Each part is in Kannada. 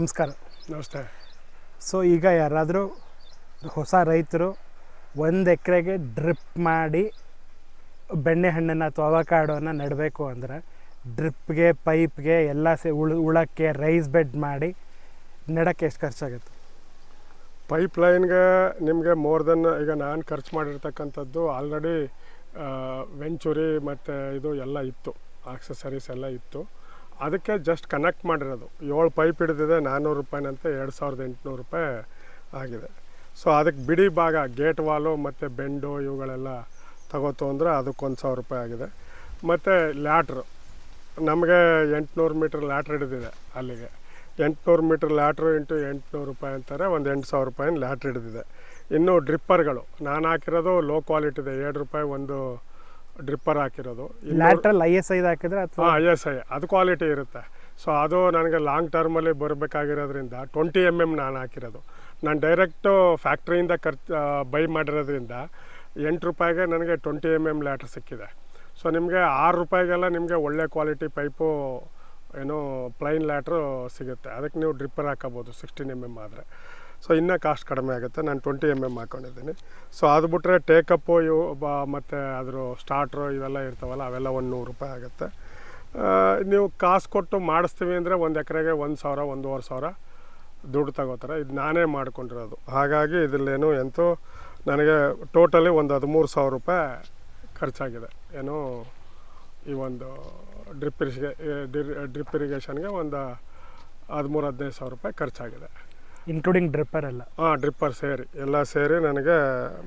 ನಮಸ್ಕಾರ. ನಮಸ್ತೆ. ಸೊ ಈಗ ಯಾರಾದರೂ ಹೊಸ ರೈತರು ಒಂದು ಎಕರೆಗೆ ಡ್ರಿಪ್ ಮಾಡಿ ಬೆಣ್ಣೆಹಣ್ಣನ್ನು ಅಥವಾ ಅವಕಾಡೋನ ನೆಡಬೇಕು ಅಂದರೆ ಡ್ರಿಪ್ಗೆ ಪೈಪ್ಗೆ ಎಲ್ಲ ಸೇ ಉಳು ಉಳಕ್ಕೆ ರೈಸ್ ಬೆಡ್ ಮಾಡಿ ನೆಡೋಕ್ಕೆ ಎಷ್ಟು ಖರ್ಚಾಗುತ್ತೆ? ಪೈಪ್ ಲೈನ್ಗೆ ನಿಮಗೆ ಮೋರ್ ದೆನ್ ಈಗ ನಾನು ಖರ್ಚು ಮಾಡಿರ್ತಕ್ಕಂಥದ್ದು ಆಲ್ರೆಡಿ ವೆಂಚುರಿ ಮತ್ತು ಇದು ಎಲ್ಲ ಇತ್ತು. ಆಕ್ಸಸರೀಸ್ ಎಲ್ಲ ಇತ್ತು. ಅದಕ್ಕೆ ಜಸ್ಟ್ ಕನೆಕ್ಟ್ ಮಾಡಿರೋದು. ಏಳು ಪೈಪ್ ಹಿಡಿದಿದೆ ನಾನ್ನೂರು ರೂಪಾಯಿನಂತೆ ಎರಡು ಸಾವಿರದ ಎಂಟುನೂರು ರೂಪಾಯಿ ಆಗಿದೆ. ಸೊ ಅದಕ್ಕೆ ಬಿಡಿ ಭಾಗ ಗೇಟ್ ವಾಲು ಮತ್ತು ಬೆಂಡು ಇವುಗಳೆಲ್ಲ ತಗೋತು ಅಂದರೆ ಅದಕ್ಕೊಂದು ಸಾವಿರ ರೂಪಾಯಿ ಆಗಿದೆ. ಮತ್ತು ಲ್ಯಾಟ್ರು, ನಮಗೆ ಎಂಟುನೂರು ಮೀಟ್ರ್ ಲ್ಯಾಟ್ರ್ ಹಿಡಿದಿದೆ ಅಲ್ಲಿಗೆ. ಎಂಟುನೂರು ಮೀಟ್ರ್ ಲ್ಯಾಟ್ರು ಇಂಟು ಎಂಟುನೂರು ರೂಪಾಯಿ ಅಂತಾರೆ, ಒಂದು ಎಂಟು ಸಾವಿರ ರೂಪಾಯಿನ ಲ್ಯಾಟ್ರ್ ಹಿಡಿದಿದೆ. ಇನ್ನು ಡ್ರಿಪ್ಪರ್ಗಳು ನಾನು ಹಾಕಿರೋದು ಲೋ ಕ್ವಾಲಿಟಿದೆ ಎರಡು ರೂಪಾಯಿ ಒಂದು ಡ್ರಿಪ್ಪರ್ ಹಾಕಿರೋದು. ಲ್ಯಾಟ್ರಲ್ ಐ ಎಸ್ ಐದು ಹಾಕಿದ್ರೆ ಅಥವಾ ಐ ಎಸ್ ಐ ಅದು ಕ್ವಾಲಿಟಿ ಇರುತ್ತೆ. ಸೊ ಅದು ನನಗೆ ಲಾಂಗ್ ಟರ್ಮಲ್ಲಿ ಬರಬೇಕಾಗಿರೋದ್ರಿಂದ ಟ್ವೆಂಟಿ ಎಂ ಎಂ ನಾನು ಹಾಕಿರೋದು. ನಾನು ಡೈರೆಕ್ಟು ಫ್ಯಾಕ್ಟ್ರಿಯಿಂದ ಖರ್ಚು ಬೈ ಮಾಡಿರೋದ್ರಿಂದ ಎಂಟು ರೂಪಾಯಿಗೆ ನನಗೆ ಟ್ವೆಂಟಿ ಎಂ ಎಂ ಲ್ಯಾಟ್ರ್ ಸಿಕ್ಕಿದೆ. ಸೊ ನಿಮಗೆ ಆರು ರೂಪಾಯಿಗೆಲ್ಲ ನಿಮಗೆ ಒಳ್ಳೆ ಕ್ವಾಲಿಟಿ ಪೈಪು ಏನು ಪ್ಲೈನ್ ಲ್ಯಾಟ್ರು ಸಿಗುತ್ತೆ. ಅದಕ್ಕೆ ನೀವು ಡ್ರಿಪ್ಪರ್ ಹಾಕೋಬೋದು ಸಿಕ್ಸ್ಟೀನ್ ಎಂ ಎಂ ಆದರೆ. ಸೊ ಇನ್ನೂ ಕಾಸ್ಟ್ ಕಡಿಮೆ ಆಗುತ್ತೆ. ನಾನು ಟ್ವೆಂಟಿ ಎಂ ಎಂ ಹಾಕ್ಕೊಂಡಿದ್ದೀನಿ ಸೊ ಅದು ಬಿಟ್ಟರೆ ಟೇಕಪ್ಪು ಇವು ಮತ್ತು ಅದ್ರ ಸ್ಟಾರ್ಟ್ರು ಇವೆಲ್ಲ ಇರ್ತಾವಲ್ಲ, ಅವೆಲ್ಲ ಒಂದು ನೂರು ರೂಪಾಯಿ ಆಗುತ್ತೆ. ನೀವು ಕಾಸು ಕೊಟ್ಟು ಮಾಡಿಸ್ತೀವಿ ಅಂದರೆ ಒಂದು ಎಕರೆಗೆ ಒಂದು ಸಾವಿರ, ಒಂದೂವರೆ ಸಾವಿರ ದುಡ್ಡು ತಗೋತಾರೆ. ಇದು ನಾನೇ ಮಾಡ್ಕೊಂಡಿರೋದು. ಹಾಗಾಗಿ ಇದರಲ್ಲೇನು ಎಂತೂ ನನಗೆ ಟೋಟಲಿ ಒಂದು ಹದಿಮೂರು ಸಾವಿರ ರೂಪಾಯಿ ಖರ್ಚಾಗಿದೆ. ಏನು ಈ ಒಂದು ಡ್ರಿಪ್ ಇರಿಗೆ ಡ್ರಿಪ್ ಇರಿಗೇಷನ್ಗೆ ಒಂದು ಹದಿಮೂರು, ಹದಿನೈದು ಸಾವಿರ ರೂಪಾಯಿ ಖರ್ಚಾಗಿದೆ. ಇನ್ಕ್ಲೂಡಿಂಗ್ ಡ್ರಿಪ್ಪರ್ ಎಲ್ಲ. ಹಾಂ ಡ್ರಿಪ್ಪರ್ ಸೇರಿ ಎಲ್ಲ ಸೇರಿ ನನಗೆ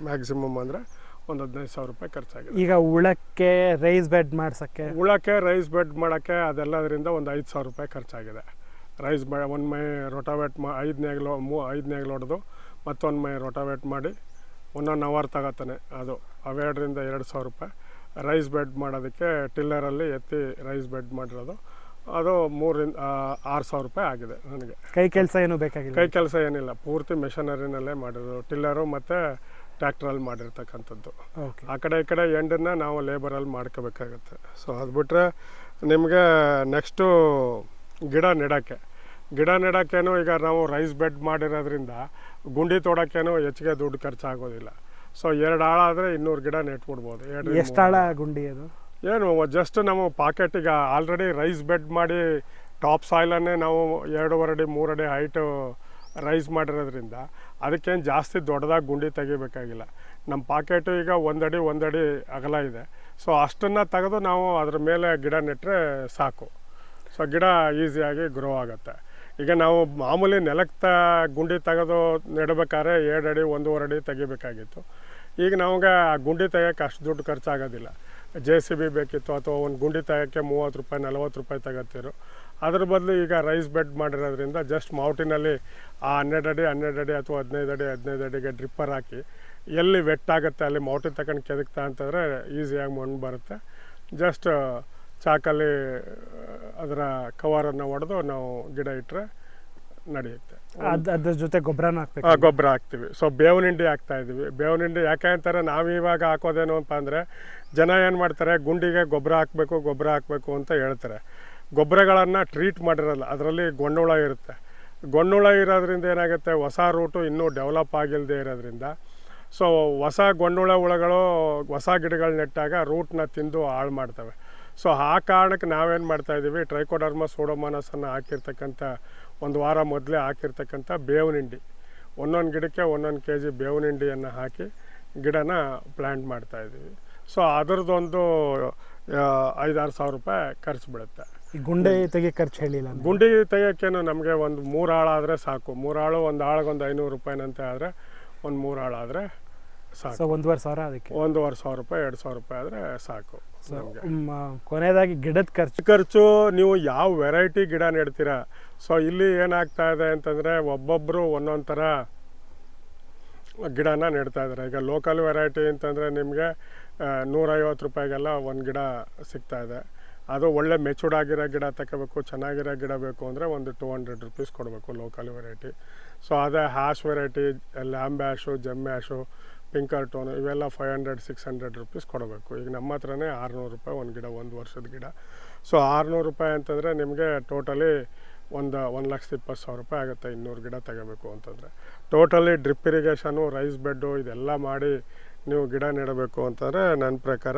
ಮ್ಯಾಕ್ಸಿಮಮ್ ಅಂದರೆ ಒಂದು ಹದಿನೈದು ಸಾವಿರ ರೂಪಾಯಿ ಖರ್ಚಾಗಿದೆ. ಈಗ ಉಳಕ್ಕೆ ರೈಸ್ ಬೆಡ್ ಮಾಡ್ಸೋಕ್ಕೆ? ಉಳಕ್ಕೆ ರೈಸ್ ಬೆಡ್ ಮಾಡೋಕ್ಕೆ ಅದೆಲ್ಲದರಿಂದ ಒಂದು ಐದು ಸಾವಿರ ರೂಪಾಯಿ ಖರ್ಚಾಗಿದೆ. ರೈಸ್ ಬೆ ಒಂದು ಮೈ ರೊಟಾವೇಟ್ ಮಾ ಐದು ನೇಗ್ಲು ಮೂ ಐದು ನೇಗ್ಲು ಹೊಡೆದು ಮತ್ತೊಂದು ಮೈ ರೊಟಾವೇಟ್ ಮಾಡಿ ಒನ್ ಅವರ್ ತಗೋತಾನೆ ಅದು. ಅವೆರಡರಿಂದ ಎರಡು ಸಾವಿರ ರೂಪಾಯಿ. ರೈಸ್ ಬೆಡ್ ಮಾಡೋದಕ್ಕೆ ಟಿಲ್ಲರಲ್ಲಿ ಎತ್ತಿ ರೈಸ್ ಬೆಡ್ ಮಾಡಿರೋದು. ಅದು ಮೂರಿಂದ ಆರು ಸಾವಿರ ರೂಪಾಯಿ ಆಗಿದೆ ನನಗೆ. ಕೈ ಕೆಲಸ ಏನು ಬೇಕಾಗಿಲ್ಲ? ಕೈ ಕೆಲಸ ಏನಿಲ್ಲ. ಪೂರ್ತಿ ಮೆಷನರಿನಲ್ಲೇ ಮಾಡಿರೋದು. ಟಿಲ್ಲರು ಮತ್ತು ಟ್ಯಾಕ್ಟ್ರಲ್ಲಿ ಮಾಡಿರ್ತಕ್ಕಂಥದ್ದು. ಆ ಕಡೆ ಈ ಕಡೆ ಎಂಡನ್ನು ನಾವು ಲೇಬರಲ್ಲಿ ಮಾಡ್ಕೋಬೇಕಾಗತ್ತೆ. ಸೊ ಅದು ಬಿಟ್ಟರೆ ನಿಮಗೆ ನೆಕ್ಸ್ಟು ಗಿಡ ನೆಡೋಕ್ಕೆ. ಗಿಡ ನೆಡೋಕ್ಕೇನು ಈಗ ನಾವು ರೈಸ್ ಬೆಡ್ ಮಾಡಿರೋದ್ರಿಂದ ಗುಂಡಿ ತೋಡೋಕ್ಕೇನು ಹೆಚ್ಚಿಗೆ ದುಡ್ಡು ಖರ್ಚಾಗೋದಿಲ್ಲ. ಸೊ ಎರಡು ಆಳಾದರೆ ಇನ್ನೂರು ಗಿಡ ನೆಟ್ಬಿಡ್ಬೋದು. ಎರಡು ಎಷ್ಟು ಆಳ ಗುಂಡಿ ಅದು? ಏನು ಜಸ್ಟ್ ನಾವು ಪಾಕೆಟಿಗೆ ಆಲ್ರೆಡಿ ರೈಸ್ ಬೆಡ್ ಮಾಡಿ ಟಾಪ್ ಸಾಯ್ಲನ್ನೇ ನಾವು ಎರಡೂವರೆ ಅಡಿ ಮೂರಡಿ ಹೈಟು ರೈಸ್ ಮಾಡಿರೋದ್ರಿಂದ ಅದಕ್ಕೇನು ಜಾಸ್ತಿ ದೊಡ್ಡದಾಗಿ ಗುಂಡಿ ತೆಗಿಬೇಕಾಗಿಲ್ಲ. ನಮ್ಮ ಪಾಕೆಟು ಈಗ ಒಂದಡಿ ಒಂದಡಿ ಅಗಲ ಇದೆ. ಸೊ ಅಷ್ಟನ್ನು ತೆಗೆದು ನಾವು ಅದ್ರ ಮೇಲೆ ಗಿಡ ನೆಟ್ಟರೆ ಸಾಕು. ಸೊ ಗಿಡ ಈಸಿಯಾಗಿ ಗ್ರೋ ಆಗುತ್ತೆ. ಈಗ ನಾವು ಮಾಮೂಲಿ ನೆಲಕ್ಕೆ ತ ಗುಂಡಿ ತೆಗೆದು ನೆಡಬೇಕಾದ್ರೆ ಎರಡು ಅಡಿ, ಒಂದೂವರೆ ಅಡಿ ತೆಗಿಬೇಕಾಗಿತ್ತು. ಈಗ ನಮಗೆ ಆ ಗುಂಡಿ ತೆಗಿಯೋಕ್ಕೆ ಅಷ್ಟು ದುಡ್ಡು ಖರ್ಚಾಗೋದಿಲ್ಲ. ಜೆ ಸಿ ಬಿ ಬೇಕಿತ್ತು ಅಥವಾ ಒಂದು ಗುಂಡಿ ತಾಯಕ್ಕೆ ಮೂವತ್ತು ರೂಪಾಯಿ, ನಲ್ವತ್ತು ರೂಪಾಯಿ ತಗೋತಿರು, ಅದ್ರ ಬದಲು ಈಗ ರೈಸ್ ಬೆಡ್ ಮಾಡಿರೋದ್ರಿಂದ ಜಸ್ಟ್ ಮೌಟಿನಲ್ಲಿ ಆ ಹನ್ನೆರಡು ಅಡಿ ಹನ್ನೆರಡು ಅಡಿ ಅಥವಾ ಹದಿನೈದು ಅಡಿ, ಹದಿನೈದು ಅಡಿಗೆ ಡ್ರಿಪ್ಪರ್ ಹಾಕಿ ಎಲ್ಲಿ ವೆಟ್ ಆಗುತ್ತೆ ಅಲ್ಲಿ ಮೌಟಿ ತಗೊಂಡು ಕೆದಕ್ತಾ ಅಂತಂದರೆ ಈಸಿಯಾಗಿ ಮಣ್ಣು ಬರುತ್ತೆ. ಜಸ್ಟ್ ಚಾಕಲ್ಲಿ ಅದರ ಕವರನ್ನು ಹೊಡೆದು ನಾವು ಗಿಡ ಇಟ್ಟರೆ ನಡೆಯುತ್ತೆ. ಅದ್ರ ಜೊತೆ ಗೊಬ್ಬರನೂ ಹಾಕ್ತೀವಿ ಗೊಬ್ಬರ ಹಾಕ್ತೀವಿ. ಸೊ ಬೇವಿನ ಹಿಂಡಿ ಹಾಕ್ತಾ ಇದ್ದೀವಿ. ಬೇವಿನ ಹಿಂಡಿ ಯಾಕೆ ಅಂತಾರೆ ನಾವು ಇವಾಗ ಹಾಕೋದೇನು ಅಂತ ಅಂದರೆ ಜನ ಏನು ಮಾಡ್ತಾರೆ ಗುಂಡಿಗೆ ಗೊಬ್ಬರ ಹಾಕಬೇಕು ಗೊಬ್ಬರ ಹಾಕಬೇಕು ಅಂತ ಹೇಳ್ತಾರೆ. ಗೊಬ್ಬರಗಳನ್ನು ಟ್ರೀಟ್ ಮಾಡಿರಲ್ಲ ಅದರಲ್ಲಿ ಗೊಂಡುಳ ಇರುತ್ತೆ. ಗೊಂಡುಳ ಇರೋದ್ರಿಂದ ಏನಾಗುತ್ತೆ ಹೊಸ ರೂಟು ಇನ್ನೂ ಡೆವಲಪ್ ಆಗಿಲ್ಲದೆ ಇರೋದ್ರಿಂದ ಸೊ ಹೊಸ ಗೊಂಡುಳ ಹುಳಗಳು ಹೊಸ ಗಿಡಗಳು ನೆಟ್ಟಾಗ ರೂಟ್ನ ತಿಂದು ಹಾಳು ಮಾಡ್ತವೆ. ಸೊ ಆ ಕಾರಣಕ್ಕೆ ನಾವೇನು ಮಾಡ್ತಾಯಿದ್ದೀವಿ ಟ್ರೈಕೋಡರ್ಮ ಸೋಡೋಮಾನಸನ್ನು ಹಾಕಿರ್ತಕ್ಕಂಥ ಒಂದು ವಾರ ಮೊದಲೇ ಹಾಕಿರ್ತಕ್ಕಂಥ ಬೇವಿನ ಹಿಂಡಿ ಒಂದೊಂದು ಗಿಡಕ್ಕೆ ಒಂದೊಂದು ಕೆ ಜಿ ಬೇವಿನ ಹಿಂಡಿಯನ್ನು ಹಾಕಿ ಗಿಡನ ಪ್ಲ್ಯಾಂಟ್ ಮಾಡ್ತಾಯಿದ್ದೀವಿ ಸೊ ಅದರದ್ದೊಂದು ಐದಾರು ಸಾವಿರ ರೂಪಾಯಿ ಖರ್ಚು ಬೀಳುತ್ತೆ. ಗುಂಡಿ ಗುಂಡೆ ತೆಗಿ ಖರ್ಚು ಹೇಳಿಲ್ಲ ಗುಂಡಿ ತೆಗಿಯೋಕ್ಕೇನು ನಮಗೆ ಒಂದು ಮೂರು ಆಳಾದರೆ ಸಾಕು. ಮೂರು ಆಳು ಒಂದು ಆಳಿಗೊಂದು ಐನೂರು ರೂಪಾಯಿನಂತೆ ಆದರೆ ಒಂದು ಮೂರು ಆಳಾದರೆ ಸಾಕು. ಸೊ ಒಂದೂವರೆ ಸಾವಿರ ಅದಕ್ಕೆ. ಒಂದೂವರೆ ಸಾವಿರ ರೂಪಾಯಿ ಎರಡು ಸಾವಿರ ರೂಪಾಯಿ ಆದರೆ ಸಾಕು ಸೊ ಕೊನೆಯದಾಗಿ ಗಿಡದ ಖರ್ಚು. ಖರ್ಚು ನೀವು ಯಾವ ವೆರೈಟಿ ಗಿಡ ನೆಡ್ತೀರಾ? ಸೊ ಇಲ್ಲಿ ಏನಾಗ್ತಾ ಇದೆ ಅಂತಂದರೆ ಒಬ್ಬೊಬ್ಬರು ಒಂದೊಂದು ಥರ ಗಿಡನ ನೆಡ್ತಾ ಇದ್ದಾರೆ. ಈಗ ಲೋಕಲ್ ವೆರೈಟಿ ಅಂತಂದರೆ ನಿಮಗೆ ನೂರೈವತ್ತು ರೂಪಾಯಿಗೆಲ್ಲ ಒಂದು ಗಿಡ ಸಿಗ್ತಾ ಇದೆ. ಅದು ಒಳ್ಳೆ ಮೆಚೂರ್ಡ್ ಆಗಿರೋ ಗಿಡ ತಗೋಬೇಕು ಚೆನ್ನಾಗಿರೋ ಗಿಡ ಬೇಕು ಅಂದರೆ ಒಂದು ಟೂ ಹಂಡ್ರೆಡ್ ರುಪೀಸ್ ಕೊಡಬೇಕು ಲೋಕಲ್ ವೆರೈಟಿ ಸೊ ಅದೇ Hass variety Lamb Hass Gem Hass Pinkerton ಇವೆಲ್ಲ five hundred, six hundred rupees ಕೊಡಬೇಕು. ಈಗ ನಮ್ಮ ಹತ್ರನೇ ಆರುನೂರು ರೂಪಾಯಿ ಒಂದು ಗಿಡ, ಒಂದು ವರ್ಷದ ಗಿಡ. ಸೊ ಆರುನೂರು ರೂಪಾಯಿ ಅಂತಂದರೆ ನಿಮಗೆ ಟೋಟಲಿ ಒಂದು ಒಂದು ಲಕ್ಷದ ಇಪ್ಪತ್ತು ಸಾವಿರ ರೂಪಾಯಿ ಆಗುತ್ತೆ ಇನ್ನೂರು ಗಿಡ ತೆಗೋಬೇಕು ಅಂತಂದರೆ. Totally drip irrigation raised bed ಇದೆಲ್ಲ ಮಾಡಿ ನೀವು ಗಿಡ ನೆಡಬೇಕು ಅಂತಂದರೆ ನನ್ನ ಪ್ರಕಾರ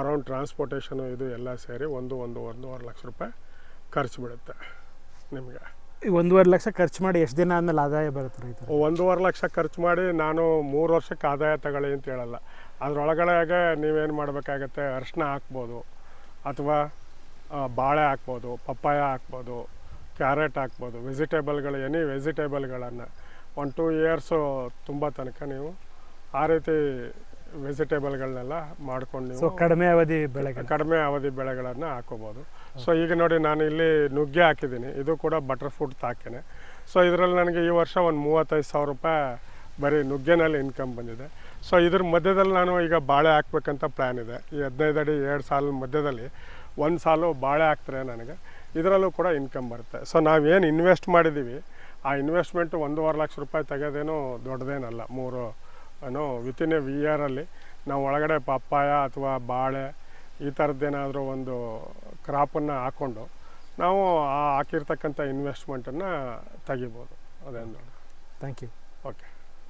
ಅರೌಂಡ್ ಟ್ರಾನ್ಸ್ಪೋರ್ಟೇಷನು ಇದು ಎಲ್ಲ ಸೇರಿ ಒಂದು ಒಂದು ಒಂದೂವರೆ ಲಕ್ಷ ರೂಪಾಯಿ ಖರ್ಚು ಬಿಡುತ್ತೆ ನಿಮಗೆ. ಒಂದೂವರೆ ಲಕ್ಷ ಖರ್ಚು ಮಾಡಿ ಎಷ್ಟು ದಿನ ಆದಮೇಲೆ ಆದಾಯ ಬರುತ್ತೆ ರೈತರು ಒಂದೂವರೆ ಲಕ್ಷ ಖರ್ಚು ಮಾಡಿ ನಾನು ಮೂರು ವರ್ಷಕ್ಕೆ ಆದಾಯ ತಗೊಳ್ಳಿ ಅಂತ ಹೇಳಲ್ಲ. ಅದರೊಳಗಡೆಗೆ ನೀವೇನು ಮಾಡಬೇಕಾಗತ್ತೆ ಅರಿಶಿನ ಹಾಕ್ಬೋದು, ಅಥವಾ ಬಾಳೆ ಹಾಕ್ಬೋದು, ಪಪ್ಪಾಯ ಹಾಕ್ಬೋದು, ಕ್ಯಾರೆಟ್ ಹಾಕ್ಬೋದು, ವೆಜಿಟೇಬಲ್ಗಳು, ಎನಿ ವೆಜಿಟೇಬಲ್ಗಳನ್ನು, ಒನ್ ಟೂ ಇಯರ್ಸು ತುಂಬ ತನಕ ನೀವು ಆ ರೀತಿ ವೆಜಿಟೇಬಲ್ಗಳನ್ನೆಲ್ಲ ಮಾಡ್ಕೊಂಡು ಸೊ ನೀವು ಕಡಿಮೆ ಅವಧಿ ಬೆಳೆ ಕಡಿಮೆ ಅವಧಿ ಬೆಳೆಗಳನ್ನು ಹಾಕೋಬೋದು. ಸೊ ಈಗ ನೋಡಿ ನಾನು ಇಲ್ಲಿ ನುಗ್ಗೆ ಹಾಕಿದ್ದೀನಿ. ಇದು ಕೂಡ ಬಟರ್ ಫ್ರೂಟ್ ಹಾಕೇನೆ ಸೊ ಇದರಲ್ಲಿ ನನಗೆ ಈ ವರ್ಷ ಒಂದು ಮೂವತ್ತೈದು ಸಾವಿರ ರೂಪಾಯಿ ಬರೀ ನುಗ್ಗೆನಲ್ಲಿ ಇನ್ಕಮ್ ಬಂದಿದೆ. ಸೊ ಇದ್ರ ಮಧ್ಯದಲ್ಲಿ ನಾನು ಈಗ ಬಾಳೆ ಹಾಕ್ಬೇಕಂತ ಪ್ಲ್ಯಾನ್ ಇದೆ. ಈ ಹದಿನೈದು ಅಡಿ ಎರಡು ಸಾಲ ಮಧ್ಯದಲ್ಲಿ ಒಂದು ಸಾಲು ಬಾಳೆ ಹಾಕ್ತಾರೆ ನನಗೆ. ಇದರಲ್ಲೂ ಕೂಡ ಇನ್ಕಮ್ ಬರುತ್ತೆ. ಸೊ ನಾವೇನು ಇನ್ವೆಸ್ಟ್ ಮಾಡಿದ್ದೀವಿ ಆ ಇನ್ವೆಸ್ಟ್ಮೆಂಟ್ ಒಂದೂವರೆ ಲಕ್ಷ ರೂಪಾಯಿ ತೆಗೆಯೋದೇನು ದೊಡ್ಡದೇನಲ್ಲ. ಮೂರು ಏನೋ ವಿತಿನ್ ಎ ವಿ ಆರಲ್ಲಿ ನಾವು ಒಳಗಡೆ ಪಪ್ಪಾಯ ಅಥವಾ ಬಾಳೆ ಈ ಥರದ್ದೇನಾದರೂ ಒಂದು ಕ್ರಾಪನ್ನು ಹಾಕ್ಕೊಂಡು ನಾವು ಆ ಹಾಕಿರ್ತಕ್ಕಂಥ ಇನ್ವೆಸ್ಟ್ಮೆಂಟನ್ನು ತೆಗಿಬೋದು. ಅದೇನು? Thank you okay